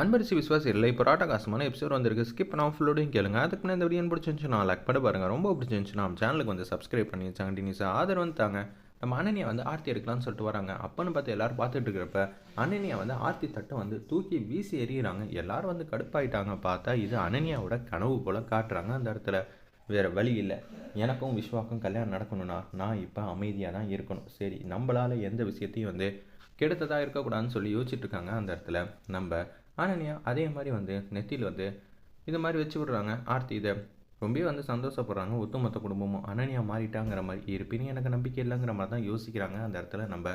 அன்பரிசி விஸ்வாஸ் இல்லை இப்போ ராட்டகாசமான எபிசோட் வந்திருக்கு. ஸ்கிப் நான் ஃபுல்லோடையும் கேளுங்க. அதுக்கு முன்னாடி இந்த வீடியோ பிடிச்சிருந்துச்சுன்னா லைக் பண்ணி பாருங்கள் ரொம்ப பிடிச்சிருந்துச்சுன்னா நம்ம சேனலுக்கு வந்து சப்ஸ்கிரைப் பண்ணி கண்டினியூஸாக ஆதரவு வந்துட்டாங்க தாங்க. நம்ம அண்ணனியை வந்து ஆர்த்தி எடுக்கலாம்னு சொல்லிட்டு வராங்க. அப்பன்னு பார்த்து எல்லாரும் பார்த்துட்டு இருக்கிறப்ப அண்ணனியை வந்து ஆர்த்தி தட்டை வந்து தூக்கி வீசி எறிகிறாங்க எல்லாரும் வந்து கடுப்பாயிட்டாங்க. பார்த்தா இது அனனியாவோட கனவு போல் காட்டுறாங்க அந்த இடத்துல. வேறு வழி இல்லை. எனக்கும் விஸ்வாக்கும் கல்யாணம் நடக்கணும்னா நான் இப்போ அமைதியாக தான் இருக்கணும். சரி நம்மளால் எந்த விஷயத்தையும் வந்து கெடுத்ததாக இருக்கக்கூடாதுன்னு சொல்லி யோசிச்சுட்ருக்காங்க அந்த இடத்துல. நம்ம அனன்யா அதே மாதிரி வந்து நெத்தியில் வந்து இது மாதிரி வச்சு விட்றாங்க. ஆர்த்தி இதை ரொம்ப வந்து சந்தோஷப்படுறாங்க. ஒத்துமொத்த குடும்பமும் அனனியா மாறிட்டாங்கிற மாதிரி இருப்பினும் எனக்கு நம்பிக்கை இல்லைங்கிற மாதிரி தான் யோசிக்கிறாங்க. அந்த இடத்துல நம்ம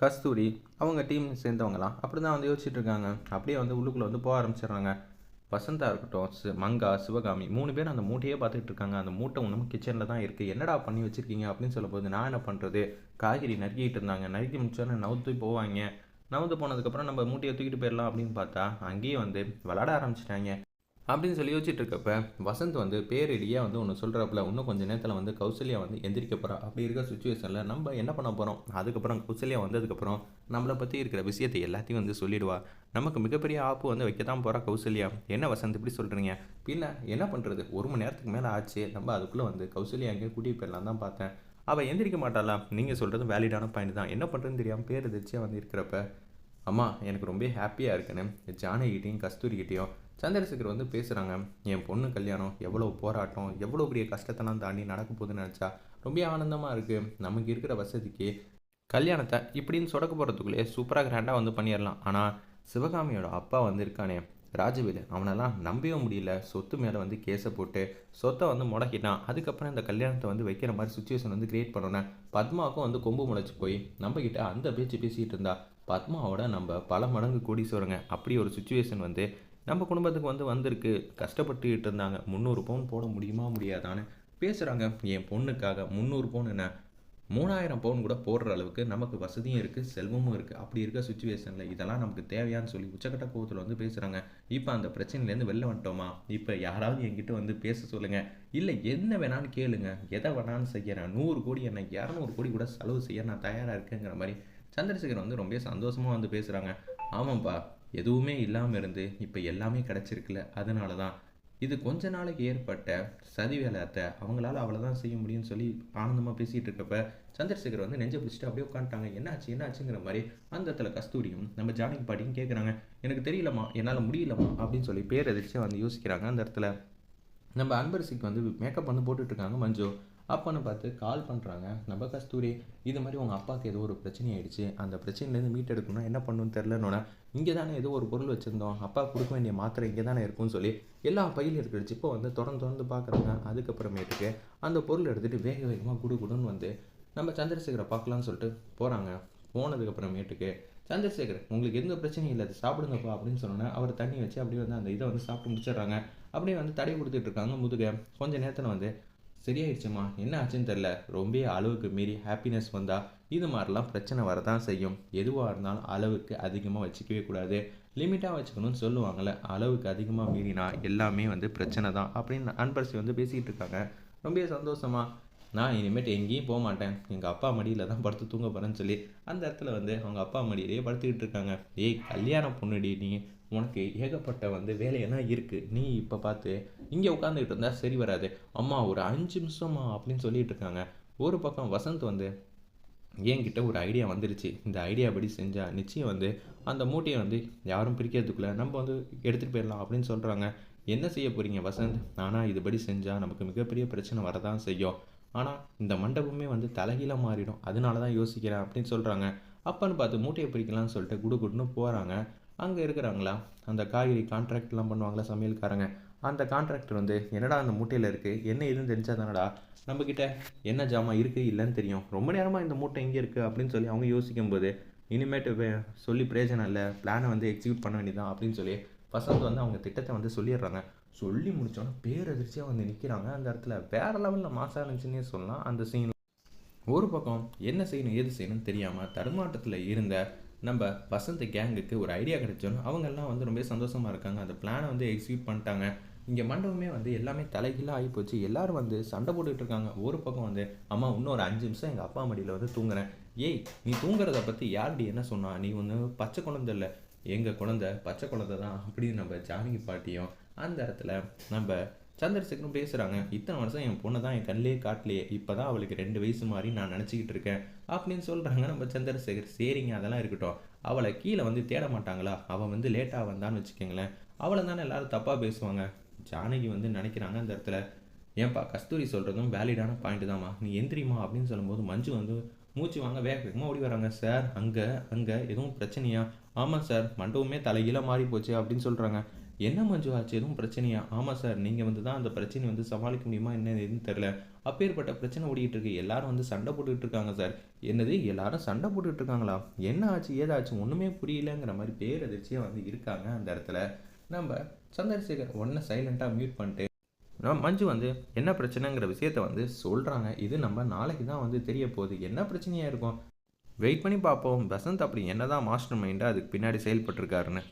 கஸ்தூரி அவங்க டீம் சேர்ந்தவங்களாம் அப்படி தான் வந்து யோசிச்சுட்டு இருக்காங்க. அப்படியே வந்து உள்ளுக்குள்ளே வந்து போக ஆரம்பிச்சிடுறாங்க. வசந்தா இருக்கட்டும் சி மங்கா சிவகாமி மூணு பேர் அந்த மூட்டையே பார்த்துக்கிட்டு இருக்காங்க. அந்த மூட்டை ஒன்றும் கிச்சனில் தான் இருக்குது என்னடா பண்ணி வச்சுருக்கீங்க அப்படின்னு சொல்லும்போது நான் என்ன பண்ணுறது காய்கறி நறுக்கிட்டு இருந்தாங்க. நறுக்கி முடிச்சோன்னே நவுத்து போவாங்க. நவுந்து போனதுக்கப்புறம் நம்ம மூட்டையை தூக்கிட்டு போயிடலாம் அப்படின்னு பார்த்தா அங்கேயே வந்து விளாட ஆரம்பிச்சிட்டாங்க. அப்படின்னு சொல்லி யோசிச்சுட்டு இருக்கப்ப வசந்த் வந்து பேரிடியாக வந்து ஒன்று சொல்கிறப்பல இன்னும் கொஞ்சம் நேரத்தில் வந்து கௌசல்யா வந்து எந்திரிக்க போகிறா அப்படி இருக்க சுச்சுவேஷனில் நம்ம என்ன பண்ண போகிறோம் அதுக்கப்புறம் கௌசல்யா வந்ததுக்கப்புறம் நம்மளை பற்றி இருக்கிற விஷயத்தை எல்லாத்தையும் வந்து சொல்லிடுவா. நமக்கு மிகப்பெரிய ஆப்பு வந்து வைக்க தான் போகிறா கௌசல்யா. என்ன வசந்த் இப்படி சொல்கிறீங்க பின்ன என்ன பண்ணுறது ஒரு மணி நேரத்துக்கு மேலே ஆச்சு. நம்ம அதுக்குள்ளே வந்து கௌசல்யா எங்கேயும் கூட்டிகிட்டு போயிடலாம் தான் பார்த்தேன். அவள் எந்திரிக்க மாட்டாளா? நீங்கள் சொல்கிறது வேலிடான பாயிண்ட் தான். என்ன பண்ணுறதுன்னு தெரியாமல் பேர் எதிர்ச்சியாக வந்து இருக்கிறப்ப அம்மா எனக்கு ரொம்ப ஹாப்பியாக இருக்குன்னு ஜானகிட்டையும் கஸ்தூரிக்கிட்டேயும் சந்திரசேகர் வந்து பேசுகிறாங்க என் பொண்ணு கல்யாணம் எவ்வளோ போராட்டம் எவ்வளோ பெரிய கஷ்டத்தெல்லாம் தாண்டி நடக்க போகுதுன்னு நினச்சா ரொம்ப ஆனந்தமாக இருக்குது நமக்கு இருக்கிற வசதிக்கு கல்யாணத்தை இப்படின்னு சொடக்க போகிறதுக்குள்ளே சூப்பராக கிராண்டாக வந்து பண்ணிடலாம். ஆனால் சிவகாமியோட அப்பா வந்து இருக்கானே ராஜவேலு. அவனெல்லாம் நம்பவே முடியல. சொத்து மேலே வந்து கேஸை போட்டு சொத்தை வந்து முடக்கிட்டான். அதுக்கப்புறம் இந்த கல்யாணத்தை வந்து வைக்கிற மாதிரி சுச்சுவேஷன் வந்து கிரியேட் பண்ணோன்னே பத்மாவுக்கும் வந்து கொம்பு முளைச்சி போய் நம்மக்கிட்ட அந்த பேச்சு பேசிகிட்டு இருந்தா பத்மாவோட நம்ம பல மடங்கு கோடீஸ்வரங்க அப்படி ஒரு சுச்சுவேஷன் வந்து நம்ம குடும்பத்துக்கு வந்து வந்திருக்கு. கஷ்டப்பட்டுக்கிட்டு இருந்தாங்க. முந்நூறு பவுன் போட முடியுமா முடியாதான்னு பேசுகிறாங்க என் பொண்ணுக்காக முந்நூறு பவுன் என்ன? மூணாயிரம் பவுன் கூட போடுற அளவுக்கு நமக்கு வசதியும் இருக்குது செல்வமும் இருக்குது அப்படி இருக்க சுச்சுவேஷனில் இதெல்லாம் நமக்கு தேவையான்னு சொல்லி உச்சக்கட்ட கோவத்தில் வந்து பேசுகிறாங்க இப்போ அந்த பிரச்சனையிலேருந்து வெளில வந்துட்டோமா? இப்போ யாராவது என்கிட்ட வந்து பேச சொல்லுங்கள் இல்லை என்ன வேணாலும் கேளுங்க. எதை வேணாலும் செய்கிறேன் நூறு கோடி என்ன இரநூறு கோடி கூட செலவு செய்ய நான் தயாராக இருக்கேங்கிற மாதிரி சந்திரசேகர் வந்து ரொம்ப சந்தோஷமாக வந்து பேசுகிறாங்க ஆமாம்ப்பா எதுவுமே இல்லாமல் இருந்து இப்போ எல்லாமே கிடச்சிருக்குல்ல அதனால தான் இது கொஞ்ச நாளைக்கு ஏற்பட்ட சதி வேலையத்தை அவங்களால அவ்வளோதான் செய்ய முடியும்னு சொல்லி ஆனந்தமாக பேசிகிட்டு இருக்கப்ப சந்திரசேகர் வந்து நெஞ்சை பிடிச்சிட்டு அப்படியே உட்காந்துட்டாங்க. என்னாச்சு என்னாச்சுங்கிற மாதிரி அந்த இடத்துல கஸ்தூரியும் நம்ம ஜானகி பாட்டியும் கேட்குறாங்க எனக்கு தெரியலம்மா என்னால் முடியலம்மா அப்படின்னு சொல்லி பேர் எதிர்த்து வந்து யோசிக்கிறாங்க அந்த இடத்துல. நம்ம அன்பரசிக்கு வந்து மேக்கப் வந்து போட்டுட்ருக்காங்க மஞ்சு. அப்போன்னு பார்த்து கால் பண்ணுறாங்க நம்ம கஸ்தூரி இது மாதிரி உங்கள் அப்பாவுக்கு ஏதோ ஒரு பிரச்சனை ஆயிடுச்சு. அந்த பிரச்சனையிலேருந்து மீட் எடுக்கணும்னா என்ன பண்ணணும்னு தெரிலன்னொன்னே இங்கே தானே ஏதோ ஒரு பொருள் வச்சுருந்தோம். அப்பா கொடுக்க வேண்டிய மாத்திரை இங்கே தானே இருக்கும்னு சொல்லி எல்லா பையிலும் இருக்கிற இப்போ வந்து தொடர்ந்து தொடர்ந்து பார்க்குறாங்க. அதுக்கப்புறமேட்டுக்கு அந்த பொருள் எடுத்துகிட்டு வேக வேகமாக குடு குடுன்னு வந்து நம்ம சந்திரசேகரை பார்க்கலான்னு சொல்லிட்டு போகிறாங்க போனதுக்கப்புறமேட்டுக்கு சந்திரசேகர் உங்களுக்கு எந்த பிரச்சனையும் இல்லை. அது சாப்பிடுங்கப்பா அப்படின்னு சொன்னோன்னே அவர் தண்ணி வச்சு அப்படியே வந்து அந்த இதை வந்து சாப்பிட்டு முடிச்சிடுறாங்க. அப்படியே வந்து தடை கொடுத்துட்டு இருக்காங்க முதுக. கொஞ்ச நேரத்தில் வந்து சரியாயிடுச்சுமா? என்ன ஆச்சுன்னு தெரில ரொம்ப அளவுக்கு மீறி ஹாப்பினஸ் வந்தால் இது மாதிரிலாம் பிரச்சனை வரதான் செய்யும். எதுவாக இருந்தாலும் அளவுக்கு அதிகமாக வச்சுக்கவே கூடாது. லிமிட்டாக வச்சுக்கணும்னு சொல்லுவாங்கள்ல அளவுக்கு அதிகமாக மீறினா எல்லாமே வந்து பிரச்சனை தான் அப்படின்னு அன்பரசி வந்து பேசிக்கிட்டு இருக்காங்க. ரொம்ப சந்தோஷமாக நான் இனிமேட்டு எங்கேயும் போக மாட்டேன். எங்கள் அப்பா மடியில் தான் படுத்து தூங்க போகிறேன்னு சொல்லி அந்த இடத்துல வந்து அவங்க அப்பா மடியிலேயே படுத்துக்கிட்டு இருக்காங்க. ஏய் கல்யாணம் பொண்ணுடி நீ. உனக்கு ஏகப்பட்ட வந்து வேலையெல்லாம் இருக்குது நீ இப்போ பார்த்து இங்கே உட்காந்துக்கிட்டு இருந்தால் சரி வராது. அம்மா ஒரு அஞ்சு நிமிஷமா அப்படின்னு சொல்லிட்டு இருக்காங்க. ஒரு பக்கம் வசந்த் வந்து என்கிட்ட ஒரு ஐடியா வந்துருச்சு. இந்த ஐடியா படி செஞ்சால் நிச்சயம் வந்து அந்த மூட்டையை வந்து யாரும் பிரிக்கிறதுக்குள்ளே நம்ம வந்து எடுத்துகிட்டு போயிடலாம் அப்படின்னு சொல்கிறாங்க என்ன செய்ய போகிறீங்க வசந்த்? ஆனால் இதுபடி செஞ்சால் நமக்கு மிகப்பெரிய பிரச்சனை வரதான் செய்யும். ஆனால் இந்த மண்டபமே வந்து தலைகீழாக மாறிடும். அதனால தான் யோசிக்கிறேன் அப்படின்னு சொல்கிறாங்க அப்பன்னு பார்த்து மூட்டையை பிரிக்கலாம்னு சொல்லிட்டு குடு குடுன்னு போகிறாங்க அங்கே இருக்கிறாங்களா அந்த காய்கறி கான்ட்ராக்ட்லாம் பண்ணுவாங்களா சமையல்காரங்க. அந்த கான்ட்ராக்டர் வந்து என்னடா அந்த மூட்டையில் இருக்குது என்ன எதுன்னு தெரிஞ்சா தானடா? நம்மக்கிட்ட என்ன ஜாமான் இருக்குது இல்லைன்னு தெரியும். ரொம்ப நேரமாக இந்த மூட்டை எங்கே இருக்குது அப்படின்னு சொல்லி அவங்க யோசிக்கும்போது இனிமேட்டு சொல்லி பிரயோஜனம் இல்லை. பிளானை வந்து எக்ஸிக்யூட் பண்ண வேண்டியதான் அப்படின்னு சொல்லி வசந்த் வந்து அவங்க திட்டத்தை வந்து சொல்லிடுறாங்க. சொல்லி முடித்தோன்னே பேரதிர்ச்சியாக வந்து நிற்கிறாங்க அந்த இடத்துல வேறு லெவலில் மாசாக இருந்துச்சுன்னே சொல்லலாம். அந்த சீன் ஒரு பக்கம் என்ன செய்யணும் ஏது செய்யணும்னு தெரியாமல் தடுமாட்டத்தில் இருந்த நம்ம வசந்த் கேங்குக்கு ஒரு ஐடியா கிடைச்சோன்னு அவங்கெல்லாம் வந்து ரொம்ப சந்தோஷமாக இருக்காங்க. அந்த பிளானை வந்து எக்ஸிக்யூட் பண்ணிட்டாங்க. இங்கே மண்டபமே வந்து எல்லாமே தலைகீழாக ஆகி போச்சு எல்லோரும் வந்து சண்டை போட்டுகிட்டு இருக்காங்க. ஒரு பக்கம் வந்து அம்மா இன்னும் ஒரு அஞ்சு நிமிஷம் எங்கள் அப்பா மடியில் வந்து தூங்குறேன். ஏய் நீ தூங்குறத பற்றி யார்டி என்ன சொன்னா? நீ ஒன்று பச்சை குழந்தை இல்லை. எங்கள் குழந்தை பச்சை குழந்தை தான் அப்படின்னு நம்ம ஜானகி பாட்டியும் அந்த இடத்துல நம்ம சந்திரசேகரும் பேசுகிறாங்க இத்தனை வருஷம் என் பொண்ணை தான் என் கண்ணிலே காட்டலையே இப்போ தான் அவளுக்கு ரெண்டு வயசு மாதிரி நான் நினச்சிக்கிட்டு இருக்கேன் அப்படின்னு சொல்கிறாங்க நம்ம சந்திரசேகர். சரிங்க அதெல்லாம் இருக்கட்டும். அவளை கீழே வந்து தேட மாட்டாங்களா? அவள் வந்து லேட்டாக வந்தான்னு வச்சுக்கோங்களேன். அவளை தானே எல்லாரும் தப்பாக பேசுவாங்க. ஜானகி வந்து நினைக்கிறாங்க அந்த இடத்துல ஏன்பா கஸ்தூரி சொல்கிறதும் வேலிடான பாயிண்ட் தான்மா. நீ எந்திரிமா அப்படின்னு சொல்லும்போது மஞ்சு வந்து மூச்சு வாங்க வேக வேகமாக ஓடி வராங்க. சார் அங்கே அங்கே எதுவும் பிரச்சனையா? ஆமாம் சார் மண்டபமே தலைகீழ மாறி போச்சு அப்படின்னு சொல்கிறாங்க என்ன மஞ்சு ஆச்சு? எதுவும் பிரச்சனையா? ஆமாம் சார் நீங்கள் வந்து தான் அந்த பிரச்சனை வந்து சமாளிக்க முடியுமா என்ன எதுன்னு தெரில அப்பேற்பட்ட பிரச்சனை ஓடிக்கிட்டு இருக்கு. எல்லாரும் வந்து சண்டை போட்டுக்கிட்டு இருக்காங்க சார். என்னது எல்லாரும் சண்டை போட்டுக்கிட்டு இருக்காங்களா? என்ன ஆச்சு ஏதாச்சு? ஒன்றுமே புரியலங்கிற மாதிரி பேரதிர்ச்சியாக வந்து இருக்காங்க அந்த இடத்துல. நம்ம சந்திரசேகர் ஒன்றை சைலண்ட்டாக மியூட் பண்ணிட்டு நம்ம மஞ்சு வந்து என்ன பிரச்சனைங்கிற விஷயத்த வந்து சொல்கிறாங்க இது நம்ம நாளைக்கு தான் வந்து தெரிய போகுது. என்ன பிரச்சனையாக இருக்கும்? வெயிட் பண்ணி பார்ப்போம். வசந்த் அப்படி என்ன தான் மாஸ்டர் மைண்டாக அதுக்கு பின்னாடி செயல்பட்டிருக்காருன்னு.